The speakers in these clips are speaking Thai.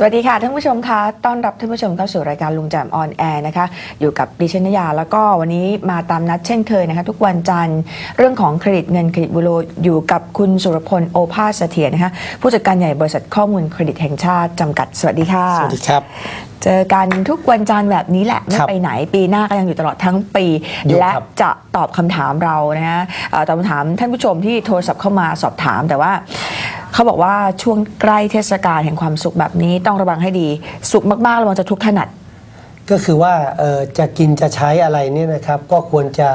สวัสดีค่ะท่านผู้ชมคะต้อนรับท่านผู้ชมเข้าสู่รายการลุงแจมออนแอร์นะคะ อยู่กับดิฉันนยา แล้วก็วันนี้มาตามนัดเช่นเคยนะคะ ทุกวันจันทร์เรื่องของเครดิตเงินเครดิตบูโรอยู่กับคุณสุรพลโอภาสเสถียรนะคะ ผู้จัดการใหญ่บริษัทข้อมูลเครดิตแห่งชาติจำกัด สวัสดีค่ะ สวัสดีครับ เจอกันทุกวันจันทร์แบบนี้แหละไม่ครับไปไหนปีหน้าก็ยังอยู่ตลอดทั้งปีอยู่และครับจะตอบคำถามเรานะฮะเอ่อตอบคำถามท่านผู้ชมที่โทรศัพท์เข้ามาสอบถามแต่ว่า เขาบอกว่าช่วงใกล้เทศกาลแห่งความสุขแบบนี้ต้องระวังให้ดี สุขมากๆระวังจะทุกข์ถนัด ก็คือว่าเอ่อจะกินจะใช้อะไรเนี่ยนะครับก็ควรจะ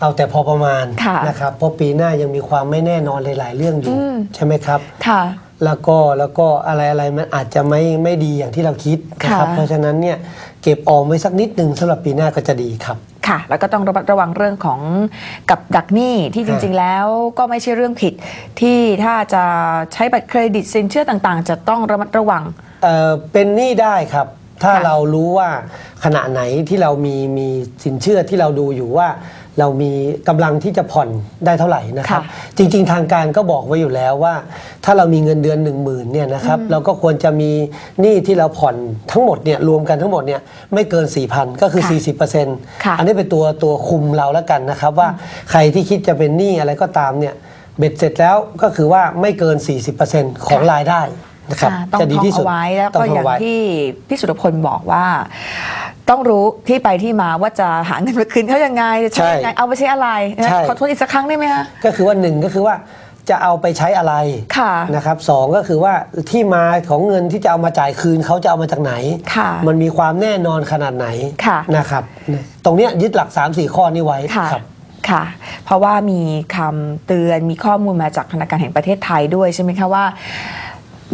เอาแต่พอประมาณค่ะนะครับเพราะปีหน้ายังมีความไม่แน่นอนหลาย ๆ เรื่องอยู่อืมใช่ไหมครับค่ะแล้วก็แล้วก็อะไรอะไรมันอาจจะไม่ไม่ดีอย่างที่เราคิดนะครับค่ะเพราะฉะนั้นเนี่ยเก็บออมไว้สักนิดหนึ่งสำหรับปีหน้าก็จะดีครับ ค่ะ แล้วก็ต้องระมัดระวังเรื่องของกับดักหนี้ที่จริง ๆ แล้วก็ไม่ใช่เรื่องผิด ที่ถ้าจะใช้บัตรเครดิตสินเชื่อต่างๆ จะต้องระมัดระวัง เอ่อเป็นหนี้ได้ครับ ถ้าค่ะเรารู้ว่าขณะไหนที่เรามีมีสินเชื่อที่เราดูอยู่ว่า เรามีกำลังที่จะผ่อนได้เท่าไหร่นะครับค่ะจริง ๆ ทางการก็บอกไว้อยู่แล้วว่า ถ้าเรามีเงินเดือน1 0,000เนี่ยนะครับเราก็ควรจะมีหนี้ที่เราผ่อนทั้งหมดเนี่ยรวมกันทั้งหมดเนี่ยไม่เกิน 4,000 ก็คือค่ะ40%ค่ะอันนี้เป็นตัวตัวคุมเราแล้วกันนะครับ ว่าใครที่คิดจะเป็นหนี้อะไรก็ตามเนี่ยเบ็ดเสร็จแล้วก็คือว่าไม่เกิน 40%ของรายได้ นะครับค่ะต้องจะดีท่องที่สุดเอาไว้แล้วต้ก็ท่อย่างไว้ที่พี่สุรพลบอกว่า ต้องรู้ที่ไปที่มาว่าจะหาเงินมาคืนเขายังไงจะใช้ยังไงเอาไปใช้อะไรนะใช่ขอโทษอีกสักครั้งได้ไหมคะก็คือว่าหนึ่งก็คือว่าจะเอาไปใช้อะไรค่ะนะครับสองก็คือว่าที่มาของเงินที่จะเอามาจ่ายคืนเขาจะเอามาจากไหนค่ะมันมีความแน่นอนขนาดไหนค่ะนะครับ ตรงเนี้ยยึดหลัก 3 4 ข้อนี้ไว้ค่ะครับค่ะ เพราะว่ามีคำเตือนมีข้อมูลมาจากธนาคารแห่งประเทศไทยด้วยใช่ไหมคะว่าห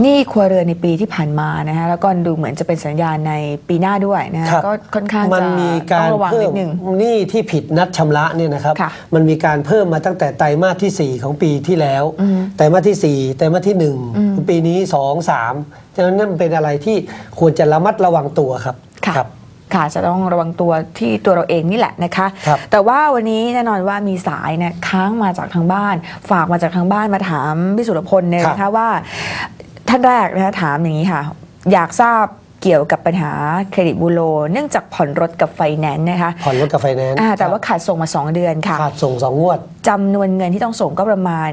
นี่ครัวเรือนในปีที่ผ่านมานะฮะแล้วก็ดูเหมือนจะเป็นสัญญาณในปีหน้าด้วยนะฮะครับก็ค่อนข้างมันจะมีต้กาองรระวังเพิ่นิมดนึง หนี้ที่ผิดนัดชำระเนี่ยนะครับ ค่ะมันมีการเพิ่มมาตั้งแต่ไตรมาสที่4 ของปีที่แล้วไตรมาสที่ 4 ไตรมาสที่1ปีนี้ 2 3ฉะนั้นนั่นเป็นอะไรที่ควรจะระมัดระวังตัวครับ ค่ะครับค่ะจะต้องระวังตัวที่ตัวเราเองนี่แหละนะคะ ครับ แต่ว่าวันนี้แน่นอนว่ามีสายเนี่ยค้างมาจากทางบ้าน ฝากมาจากทางบ้านมาถามพี่สุรพลเนี่ยนะคะว่า ท่านแรกนะคะถามอย่างนี้ค่ะ อยากทราบเกี่ยวกับปัญหาเครดิตบูโรเนื่องจากผ่อนรถกับไฟแนนซ์นะคะผ่อนรถกับไฟแนนซ์อ่าแต่ว่าขาดส่งมา 2 เดือนค่ะ ขาดส่งสองงวดจำนวนเงินที่ต้องส่งก็ประมาณ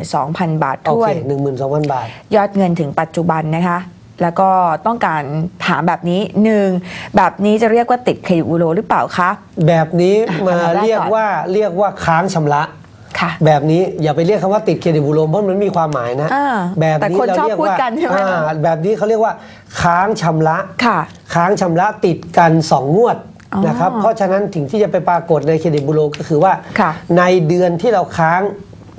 12,000 บาทโอท้วเคนหนึ่งหมื่นสองพันบาท ยอดเงินถึงปัจจุบันนะคะ แล้วก็ต้องการถามแบบนี้หนึ่งแบบนี้จะเรียกว่าติดเครดิตบูโรหรือเปล่าคะแบบนี้อะมาคำถามแรกก่อนเรียกว่าเรียกว่าค้างชำระ ค่ะแบบนี้อย่าไปเรียกคำว่าติดเครดิตบูโรเพราะมันมีความหมายนะอ่าแบบแต่นี้คนเราชอบเรียกพูดว่ากันใช่ไหมอ่าแบบนี้เขาเรียกว่า ค้างชำระค่ะค้างชำระติดกันสองงวดอ๋อนะครับเพราะฉะนั้นถึงที่จะไปปรากฏในเครดิตบูโรก็คือว่าค่ะในเดือนที่เราค้าง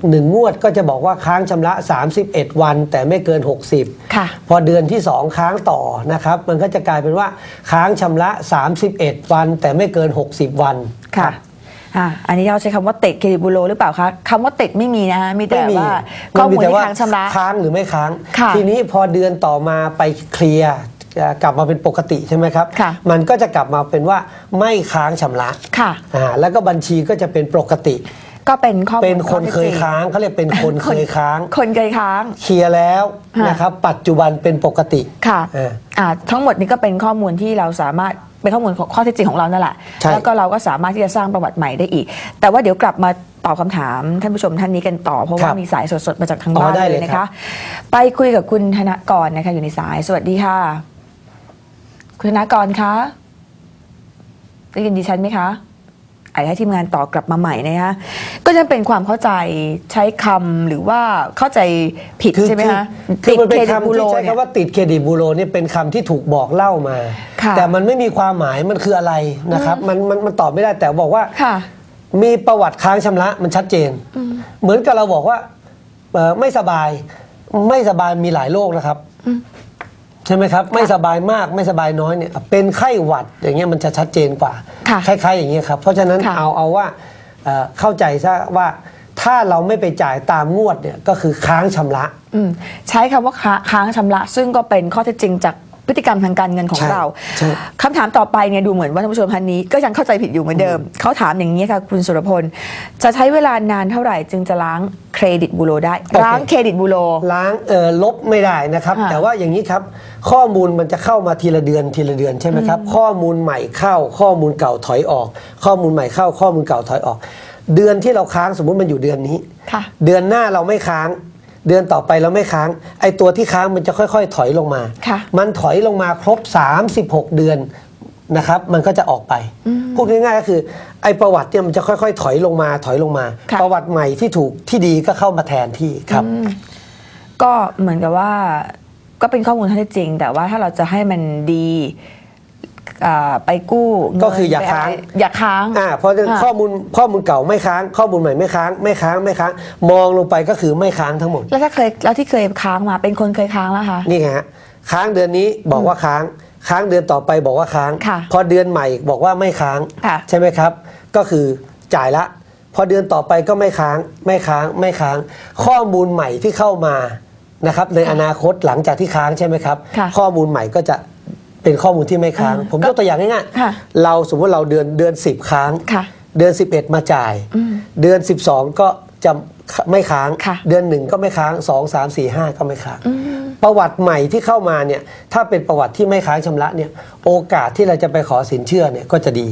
หนึ่งงวดก็จะบอกว่าค้างชำระ 31 วัน แต่ไม่เกิน 60ค่ะพอเดือนที่ 2 ค้างต่อนะครับ มันก็จะกลายเป็นว่าค้างชำระ 31 วัน แต่ไม่เกิน 60 วันค่ะ อ่าอันนี้เราใช้คำว่าติดเครดิตบูโรหรือเปล่าคะคำว่าติดไม่มีนะคะมีแต่ไม่มีว่าข้อมูลที่ค้างชำระค้างหรือไม่ค้างค่ะทีนี้พอเดือนต่อมาไปเคลียร์จะกลับมาเป็นปกติใช่ไหมครับค่ะมันก็จะกลับมาเป็นว่าไม่ค้างชำระค่ะอ่าแล้วก็บัญชีก็จะเป็นปกติ ก็เป็นข้อมูลเป็นคนข้อเคท็จยจริงค้างเขาเรียกเป็นคนเคยค้าง คนเคยค้าง เคลียร์แล้วค่ะนะครับ ปัจจุบันเป็นปกติ ค่ะเอออ่าทั้งหมดนี้ก็เป็นข้อมูลที่เราสามารถ เป็นข้อมูลของข้อเท็จจริงของเรานั่นแหละใช่ แล้วก็เราก็สามารถที่จะสร้างประวัติใหม่ได้อีก แต่ว่าเดี๋ยวกลับมาตอบคำถามท่านผู้ชมท่านนี้กันต่อ เพราะว่ามีสายสดๆมาจากทางบ้านอ๋อได้เลเลยยนะครัคะ บ ไปคุยกับคุณธนกรนะคะ อยู่ในสายสวัสดีค่ะ คุณธนกรคะได้ยินดิฉันไหมคะ อาจจะให้ทีมงานต่อกลับมาใหม่นะคะก็จะเป็นความเข้าใจใช้คำหรือว่าเข้าใจผิดใช่ไหมคะคือมันเป็นติดคำที่ใช้เนี่ยคำว่าติดเครดิตบูโรนี่เป็นคำที่ถูกบอกเล่ามาค่ะแต่มันไม่มีความหมายมันคืออะไรนะครับมันมันมันตอบไม่ได้แต่บอกว่าค่ะมีประวัติค้างชำระมันชัดเจน เหมือนกับเราบอกว่าเอ่อไม่สบายไม่สบายมีหลายโรคนะครับ ใช่ไหมครับ ไม่สบายมากไม่สบายน้อยเนี่ยเป็นไข้หวัดอย่างเงี้ยมันจะชัดเจนกว่าค่ะคล้ายๆอย่างเงี้ยครับ เพราะฉะนั้นค่ะ เอาเอาว่าเอ่อเข้าใจซะว่าถ้าเราไม่ไปจ่ายตามงวดเนี่ยก็คือค้างชำระ อืมใช้คำว่าค้าค้างชำระ ซึ่งก็เป็นข้อเท็จจริงจาก พฤติกรรมทางการเงินของใช่เราใช่คำถามต่อไปเนี่ยดูเหมือนว่าท่านผู้ชมท่านนี้ก็ยังเข้าใจผิดอยู่เหมือนเดิม เขาถามอย่างนี้ค่ะคุณสุรพล จะใช้เวลานานเท่าไหร่จึงจะล้างเครดิตบูโรได้โอเคล้างเครดิตบูโร ล้างเออลบไม่ได้นะครับค่ะแต่ว่าอย่างนี้ครับ ข้อมูลมันจะเข้ามาทีละเดือนทีละเดือนใช่ไหมครับ ข้อมูลใหม่เข้า ข้อมูลเก่าถอยออก ข้อมูลใหม่เข้า ข้อมูลเก่าถอยออก เดือนที่เราค้างสมมุติมันอยู่เดือนนี้ค่ะเดือนหน้าเราไม่ค้าง เดือนต่อไปเราไม่ค้าง ไอตัวที่ค้างมันจะค่อยๆ ถอยลงมาค่ะมันถอยลงมาครบ 36 เดือนนะครับ มันก็จะออกไป พูดง่ายๆก็คือ ไอประวัติเนี่ยมันจะค่อยๆ ถอยลงมา ถอยลงมาค่ะประวัติใหม่ที่ถูกที่ดีก็เข้ามาแทนที่ครับ ก็เหมือนกับว่า ก็เป็นข้อมูลที่จริง แต่ว่าถ้าเราจะให้มันดีอ่า ไปกู้เงินก็คืออย่าไปะไรค้างอย่าค้างอ่าเพราะฉะนั้นอ่าข้อมูลข้อมูลเก่าไม่ค้าง ข้อมูลใหม่ไม่ค้าง ไม่ค้างไม่ค้าง มองลงไปก็คือไม่ค้างทั้งหมด แล้วถ้าเคยแล้วที่เคยค้างมาเป็นคนเคยค้างแล้วคะนี่ไงฮะค้างเดือนนี้บอกว่าค้าง ค้างเดือนต่อไปบอกว่าค้างค่ะพอเดือนใหม่บอกว่าไม่ค้างค่ะใช่ไหมครับ ก็คือจ่ายละ พอเดือนต่อไปก็ไม่ค้าง ไม่ค้างไม่ค้าง ข้อมูลใหม่ที่เข้ามานะครับในอนาคตหลังจากที่ค้างใช่ไหมครับค่ะข้อมูลใหม่ก็จะ เป็นข้อมูลที่ไม่ค้างอ่าผมยกตัวอย่างง่ายค่ะๆเราสมมติเราเดือนเดือน10ค้างค่ะเดือน 11 มาจ่าย เดือน 12 ก็จะไม่ค้างค่ะเดือนหนึ่งก็ไม่ค้าง2 3 4 5ก็ไม่ค้าง ประวัติใหม่ที่เข้ามาเนี่ยถ้าเป็นประวัติที่ไม่ค้างชำระเนี่ยโอกาสที่เราจะไปขอสินเชื่อเนี่ยก็จะดี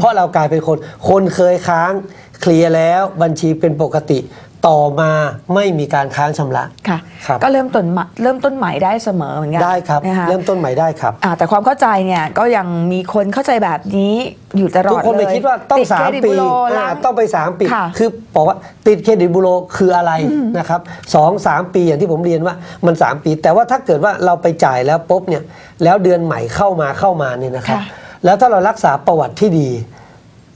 เพราะเรากลายเป็นคน คนเคยค้างเคลียร์แล้วบัญชีเป็นปกติ ต่อมาไม่มีการค้างชำระ ค่ะ ครับ ก็เริ่มต้นใหม่เริ่มต้นใหม่ได้เสมอเหมือนกันได้ครับ นะคะเริ่มต้นใหม่ได้ครับ อ่าแต่ความเข้าใจเนี่ยก็ยังมีคนเข้าใจแบบนี้อยู่ตลอดทุกคนไปเลยคิดว่าต้องติดเครดิต3 ปีบูโรอ่าล้าง ต้องไป 3 ปี ค่ะ คือบอกว่าติดเครดิตบูโรคืออะไรนะครับสองสามปีอย่างที่ผมเรียนว่ามัน 3 ปี แต่ว่าถ้าเกิดว่าเราไปจ่ายแล้วปุ๊บเนี่ยแล้วเดือนใหม่เข้ามาเข้ามาเนี่ยนะครับ ค่ะ แล้วถ้าเรารักษาประวัติที่ดี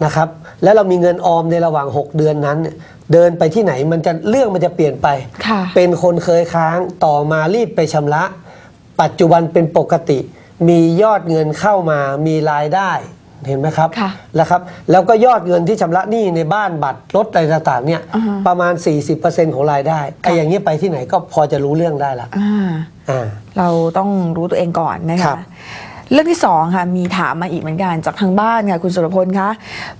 นะครับ แล้วเรามีเงินออมในระหว่าง 6 เดือนนั้นเนี่ย เดินไปที่ไหนมันจะเรื่องมันจะเปลี่ยนไป ค่ะ เป็นคนเคยค้างต่อมารีบไปชำระ ปัจจุบันเป็นปกติ มียอดเงินเข้ามามีรายได้เห็นไหมครับค่ะแล้วครับ แล้วก็ยอดเงินที่ชำระหนี้ในบ้านบัตรรถอะไรต่างๆเนี่ยอ่าฮะ ประมาณ 40%ของรายได้ไอ้อย่างนี้ไปที่ไหนก็พอจะรู้เรื่องได้ละอ่า อ่า เราต้องรู้ตัวเองก่อนนะครัคะ บ เรื่องที่สองค่ะมีถามมาอีกเหมือนกันจากทางบ้านค่ะคุณสุรพลคะ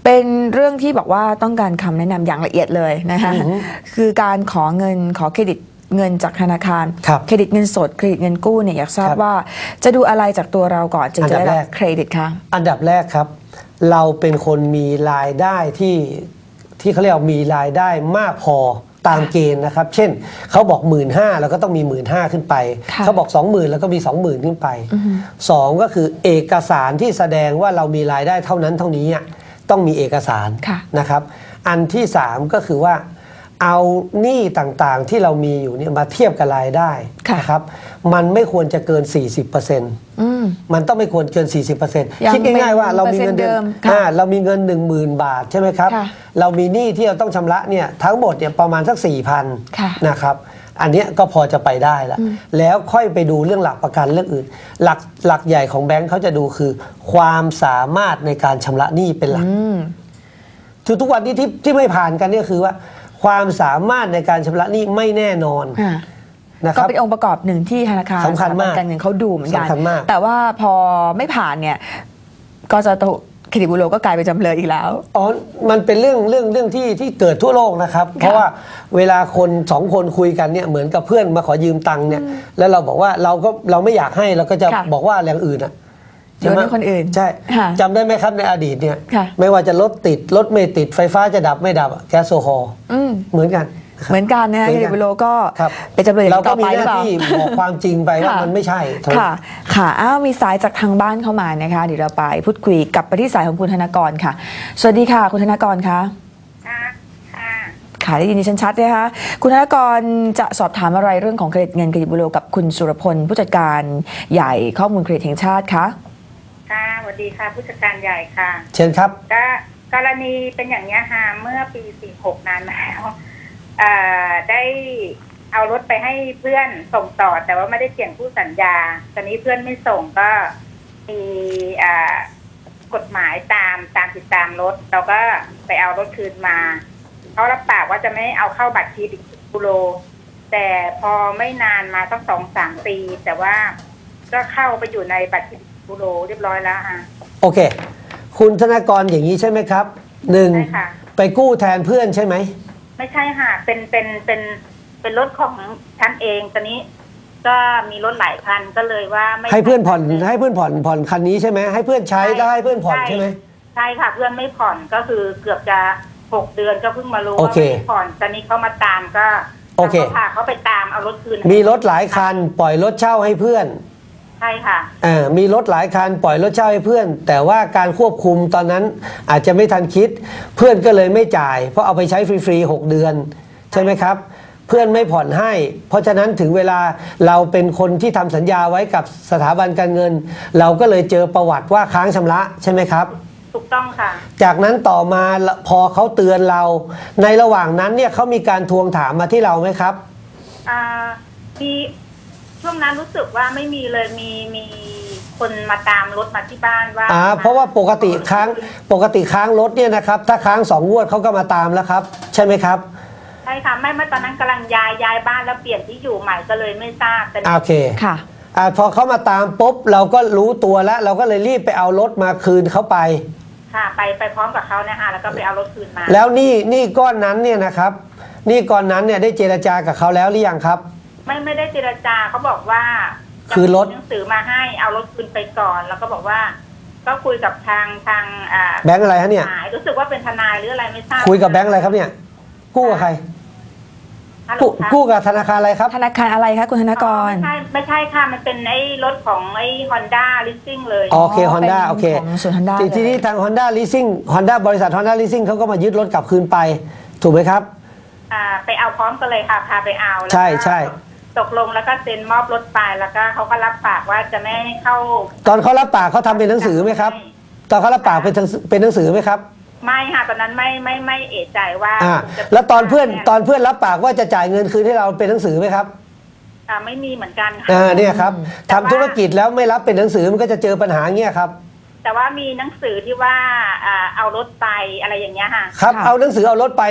เป็นเรื่องที่บอกว่าต้องการคำแนะนำอย่างละเอียดเลยนะคะอือฮึคือการขอเงินขอเครดิตเงินจากธนาคารครับเครดิตเงินสดเครดิตเงินกู้เนี่ยอยากทราบครับว่าจะดูอะไรจากตัวเราก่อนจึงจะได้อันดับรัแรบกเครดิตคะอันดับแรกครับ เราเป็นคนมีรายได้ที่ที่เขาเรียกว่ามีรายได้มากพอ ตามเกณฑ์นะครับ เช่นเขาบอก1 5ื่นห้าเราก็ต้องมี1 5ื่นห้าขึ้นไปค่ะเขาบอก20,000แล้วก็มี20,000ขึ้นไปสองก็คือเอกสารที่แสดงว่าเรามีรายได้เท่านั้นเท่านี้อะต้องมีเอกสารค่ะนะครับ อันที่3ก็คือว่า เอาหนี้ต่างๆที่เรามีอยู่เนี่ยมาเทียบกับรายได้ค่ะนะครับ มันไม่ควรจะเกิน 40%อืมมันต้องไม่ควรเกิน 40%ยังคิดง่ายๆว่าเรามีเงินเดือนเปอร์เซ็นต์เดิมค่ะอ่าเรามีเงิน 10,000 บาทใช่ไหมครับค่ะเรามีหนี้ที่เราต้องชำระเนี่ยทั้งหมดเนี่ยประมาณสักค่ะ4,000นะครับอันเนี้ยก็พอจะไปได้ละแล้วค่อยไปดูเรื่องหลักประกันเรื่องอื่น หลักหลักใหญ่ของแบงค์เขาจะดูคือ ความสามารถในการชำระหนี้เป็นหลักอืมคือทุกวันนี้ที่ที่ไม่ผ่านกันเนี่ยคือว่า ความสามารถในการชำระหนี้ไม่แน่นอนอ่า นะคก็รับ เป็นองค์ประกอบหนึ่งที่ธนาคารสำคัญมากสถบันการเงินเขาดูเหมือนกันสำคัญมาก แต่ว่าพอไม่ผ่านเนี่ยก็จะถูกเครดิตบูโรก็กลายเป็นจำเลยอีกแล้ว อ๋อ มันเป็นเรื่องเรื่องเรื่องที่ที่เกิดทั่วโลกนะครับ เพราะว่าเวลาคนสองคนคุยกันเนี่ยเหมือนกับเพื่อนมาขอยืมตังค์เนี่ย แล้วเราบอกว่าเราก็เราไม่อยากให้เราก็จะค่ะ บอกว่าอย่างอื่นอะ โยนให้คนอื่น ใช่ค่ะจำได้ไหมครับในอดีตเนี่ยค่ะไม่ว่าจะรถติด รถไม่ติดไฟฟ้าจะดับไม่ดับอะแก๊สโซฮอล์อืมเหมือนกันนะครับเหมือนกันนะเหเคมืรอนดิกันตบูโรก็ครับเป็นจำเลยเราก็ต่อมีไปหหรือน้าเปล่าที่บอกความจริงไปว่าค่ะมันไม่ใช่เท่านั้นค่ะ ค่ะ อ้าวมีสายจากทางบ้านเข้ามานะคะเดี๋ยวเราไปพูดคุยกลับไปที่สายของคุณธนากรค่ะ สวัสดีค่ะ คุณธนากรคะค่ะค่ะค่ะได้ยินดิฉันชัดนะคะคุณธนากรจะสอบถามอะไรเรื่องของเครดิตเงินเครดิตบูโรกับคุณสุรพลผู้จัดการใหญ่ข้อมูลเครดิตแห่งชาติคะค่ะ สวัสดีค่ะ ผู้จัดการใหญ่ค่ะ เชิญครับก็กรณีเป็นอย่างนี้ยค่ะเมื่อปี 46 นานมาแล้วเอ่อได้เอารถไปให้เพื่อนส่งต่อ แต่ว่าไม่ได้เปลี่ยนผู้สัญญา ตอนนี้เพื่อนไม่ส่งก็มีอ่ากฎหมายตามตามติดตามรถ เราก็ไปเอารถคืนมาเขารับปากว่าจะไม่เอาเข้าบัตรเครดิตบูโรแต่พอไม่นานมาต้องสองสามปี แต่ว่าก็เข้าไปอยู่ในบัตรเครดิต บูโรเรียบร้อยแล้วค่ะ โอเค คุณธนากรอย่างนี้ใช่ไหมครับหนึ่งใช่ค่ะ ไปกู้แทนเพื่อนใช่ไหมไม่ใช่ค่ะ เป็นเป็นเป็นเป็นรถของฉันเองตอนนี้ ก็มีรถหลายคันก็เลยว่าไม่ให้เพื่อนผ่อนให้เพื่อนผ่อนผ่อนคันนี้ใช่ไหมให้เพื่อนใช้แล้วให้เพื่อนผ่อนใช่ไหม ใช่ค่ะ เพื่อนไม่ผ่อนก็คือเกือบจะหกเดือนก็เพิ่งมารู้โอว่าเคไม่ได้ผ่อนตอนนี้เขามาตามก็โอเค ราก็พาเขาไปตามเอารถคืนมีรถหลายคัน ปล่อยรถเช่าให้เพื่อน ใช่ค่ะเออมีรถหลายคันปล่อยรถเช่าให้เพื่อน แต่ว่าการควบคุมตอนนั้นอาจจะไม่ทันคิด เพื่อนก็เลยไม่จ่าย เพราะเอาไปใช้ฟรีๆ6เดือน ใช่ไหมครับ เพื่อนไม่ผ่อนให้ เพราะฉะนั้นถึงเวลาเราเป็นคนที่ทำสัญญาไว้กับสถาบันการเงิน เราก็เลยเจอประวัติว่าค้างชำระใช่ไหมครับถูกต้องค่ะ จากนั้นต่อมาพอเขาเตือนเรา ในระหว่างนั้นเนี่ยเขามีการทวงถามมาที่เราไหมครับอ่ามี ช่วงนั้นรู้สึกว่าไม่มีเลยมีมีคนมาตามรถมาที่บ้านว่าอ่าเพราะว่าปกติค้างปกติค้างรถเนี่ยนะครับ ถ้าค้างสองงวดเขาก็มาตามแล้วครับ ใช่ไหมครับใช่ค่ะไม่เมื่อตอนนั้นกำลังย้ายย้ายบ้านแล้วเปลี่ยนที่อยู่ใหม่ก็เลยไม่ทราบแต่อ่าโอเคค่ะ อ่าพอเขามาตามปุ๊บเราก็รู้ตัวแล้ว เราก็เลยรีบไปเอารถมาคืนเขาไป ค่ะ ไปไปพร้อมกับเขานะคะแล้วก็ไปเอารถคืนมาแล้วหนี่นี่ก้อนนั้นเนี่ยนะครับหนี่ก้อนนั้นเนี่ยได้เจรจากับเขาแล้วหรือยังครับ ไม่ไม่ได้เจรจาเขาบอกว่าจะคือรถมีหนังสือมาให้เอารถคืนไปก่อน แล้วก็บอกว่า ก็คุยกับทางทางอ่าแบงค์อะไรฮะเนี่ยทนายรู้สึกว่าเป็นทนายหรืออะไรไม่ทราบคุยกับแบงค์อะไรครับเนี่ย กู้กับใครฮัลโหลกู้ค่ะกู้กับธนาคารอะไรครับ ธนาคารอะไรคะคุณธนากรไม่ใช่ไม่ใช่ค่ะมันเป็นไอ้รถของไอ้ฮอนด้าลิสซิ่งเลยโอเคอ๋อ Honda เป็นโอเคของศูนย์ Honda ทีเลยทีนี้ทาง Honda Leasing Honda บริษัท Honda Leasing เขาก็มายึดรถกลับคืนไป ถูกไหมครับอ่าไปเอาพร้อมกันเลยค่ะพาไปเอาแล้วก็ใช่ใช่ ตกลงแล้วก็เซ็นมอบรถไปแล้วก็เขาก็รับปากว่าจะไม่ให้เข้าตอนเขารับปากเขาทำเป็นหนังสือไหมครับ ตอนเขารับปากเป็นหนังสือเป็นหนังสือไหมครับ ไม่ค่ะตอนนั้นไม่ไม่ไม่เอะใจว่าอ่า จะแล้วตอนเพื่อนตอนเพื่อนรับปากว่าจะจ่ายเงินคืนให้เราเป็นหนังสือไหมครับ อ่าไม่มีเหมือนกันค่ะ อ่า เนี่ยครับแต่ทำว่า ธุรกิจแล้วไม่รับเป็นหนังสือมันก็จะเจอปัญหาเงี้ยครับ แต่ว่ามีหนังสือที่ว่าอ่าเอารถไปอะไรอย่างเงี้ยค่ะ ครับค่ะเอาหนังสือเอารถไป